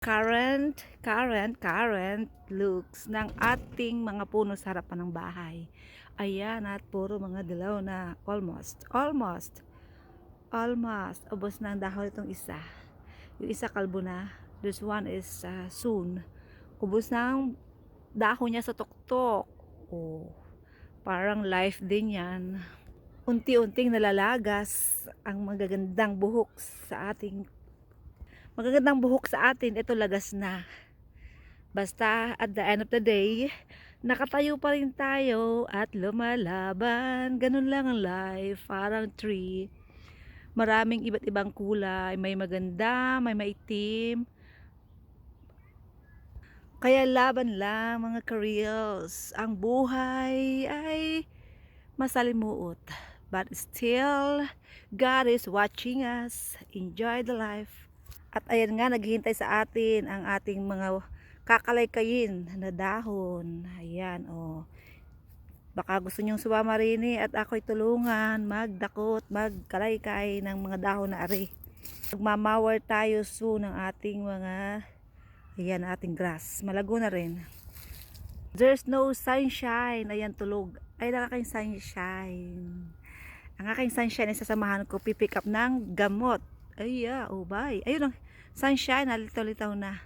current, current, current looks ng ating mga puno sa harapan ng bahay. Ayan, at puro mga dilaw na almost, almost, almost. Ubos na ang dahon itong isa. Yung isa kalbo na. This one is uh, soon. Ubos na ang dahon niya sa tuktok. Oh, parang life din yan. Unti-unting nalalagas ang magagandang buhok sa ating magagandang buhok sa atin, ito lagas na. Basta at the end of the day, nakatayo pa rin tayo at lumalaban. Ganun lang ang life, parang tree. Maraming iba't ibang kulay, may maganda, may maitim. Kaya laban lang mga careers. Ang buhay ay masalimuot. But still, God is watching us. Enjoy the life. At ayan nga, naghihintay sa atin ang ating mga kakalay-kayin na dahon. Ayan, oh. Baka gusto nyong sumama rin eh, at ako'y tulungan, magdakot, magkalaykay ng mga dahon na ari. Magmamawar tayo soon ng ating mga, ayan, ating grass. Malago na rin. There's no sunshine. Ayan, tulog. Ay, nakakain sunshine. Ang aking sunshine ay sasamahan ko, pipick up ng gamot. Ay, yeah, oh, bye. Ayun, ang sunshine, nalitaw-litaw na.